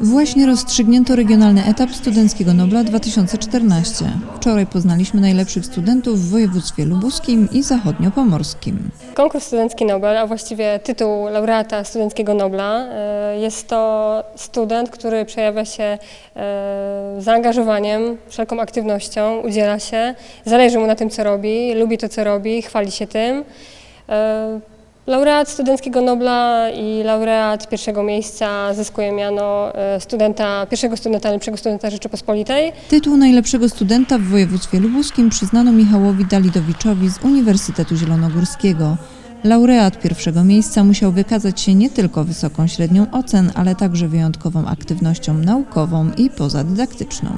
Właśnie rozstrzygnięto regionalny etap Studenckiego Nobla 2014. Wczoraj poznaliśmy najlepszych studentów w województwie lubuskim i zachodniopomorskim. Konkurs Studencki Nobel, a właściwie tytuł laureata Studenckiego Nobla, e, jest to student, który przejawia się e, zaangażowaniem, wszelką aktywnością, udziela się, zależy mu na tym, co robi, lubi to, co robi, chwali się tym. Laureat Studenckiego Nobla i laureat pierwszego miejsca zyskuje miano e, studenta, pierwszego studenta, najlepszego studenta Rzeczypospolitej. Tytuł najlepszego studenta w województwie lubuskim przyznano Michałowi Dalidowiczowi z Uniwersytetu Zielonogórskiego. Laureat pierwszego miejsca musiał wykazać się nie tylko wysoką średnią ocen, ale także wyjątkową aktywnością naukową i pozadydaktyczną.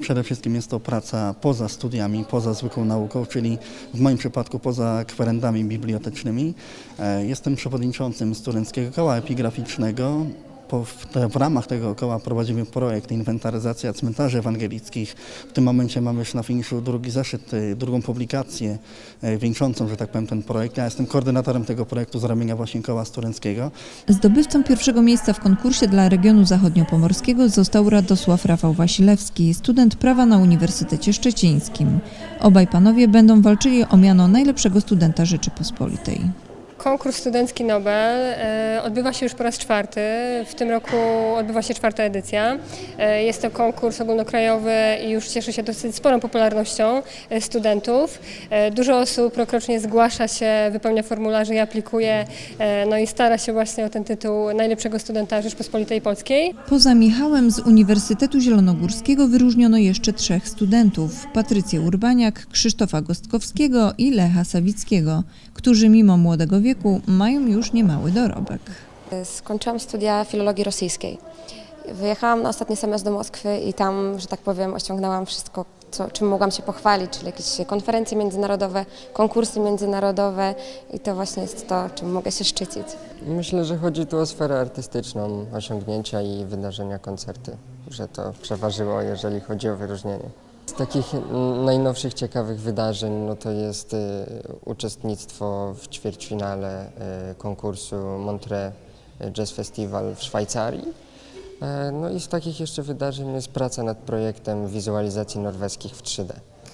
Przede wszystkim jest to praca poza studiami, poza zwykłą nauką, czyli w moim przypadku poza kwerendami bibliotecznymi. E, Jestem przewodniczącym Studenckiego Koła Epigraficznego. Po, w, te, w ramach tego koła prowadzimy projekt Inwentaryzacja cmentarzy ewangelickich. W tym momencie mamy już na finiszu drugi zeszyt, e, drugą publikację e, wieńczącą, że tak powiem, ten projekt. Ja jestem koordynatorem tego projektu z ramienia właśnie Koła Studenckiego. Zdobywcą pierwszego miejsca w konkursie dla regionu zachodniopomorskiego został Radosław Rafał Wasilewski, student prawa na Uniwersytecie Szczecińskim. Obaj panowie będą walczyli o miano najlepszego studenta Rzeczypospolitej. Konkurs Studencki Nobel e, odbywa się już po raz czwarty. W tym roku odbywa się czwarta edycja. E, Jest to konkurs ogólnokrajowy i już cieszy się dosyć sporą popularnością e, studentów. Dużo osób rokrocznie zgłasza się, wypełnia formularze i aplikuje, no i stara się właśnie o ten tytuł najlepszego studenta Rzeczpospolitej Polskiej. Poza Michałem z Uniwersytetu Zielonogórskiego wyróżniono jeszcze trzech studentów: Patrycję Urbaniak, Krzysztofa Gostkowskiego i Lecha Sawickiego, którzy mimo młodego wieku mają już niemały dorobek. Skończyłam studia filologii rosyjskiej. Wyjechałam na ostatni semestr do Moskwy i tam, że tak powiem, osiągnęłam wszystko, co, czym mogłam się pochwalić, czyli jakieś konferencje międzynarodowe, konkursy międzynarodowe i to właśnie jest to, czym mogę się szczycić. Myślę, że chodzi tu o sferę artystyczną, osiągnięcia i wydarzenia, koncerty, że to przeważyło, jeżeli chodzi o wyróżnienie. Z takich najnowszych ciekawych wydarzeń, no to jest y, uczestnictwo w ćwierćfinale y, konkursu Montreux Jazz Festival w Szwajcarii. E, No i z takich jeszcze wydarzeń jest praca nad projektem wizualizacji norweskich w 3D.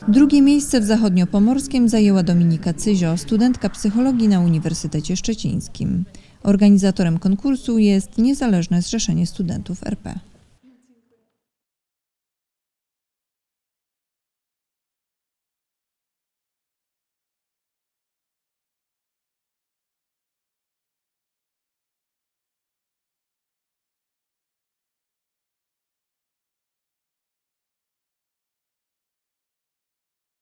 Drugie miejsce w zachodniopomorskim zajęła Dominika Cyzio, studentka psychologii na Uniwersytecie Szczecińskim. Organizatorem konkursu jest Niezależne Zrzeszenie Studentów RP.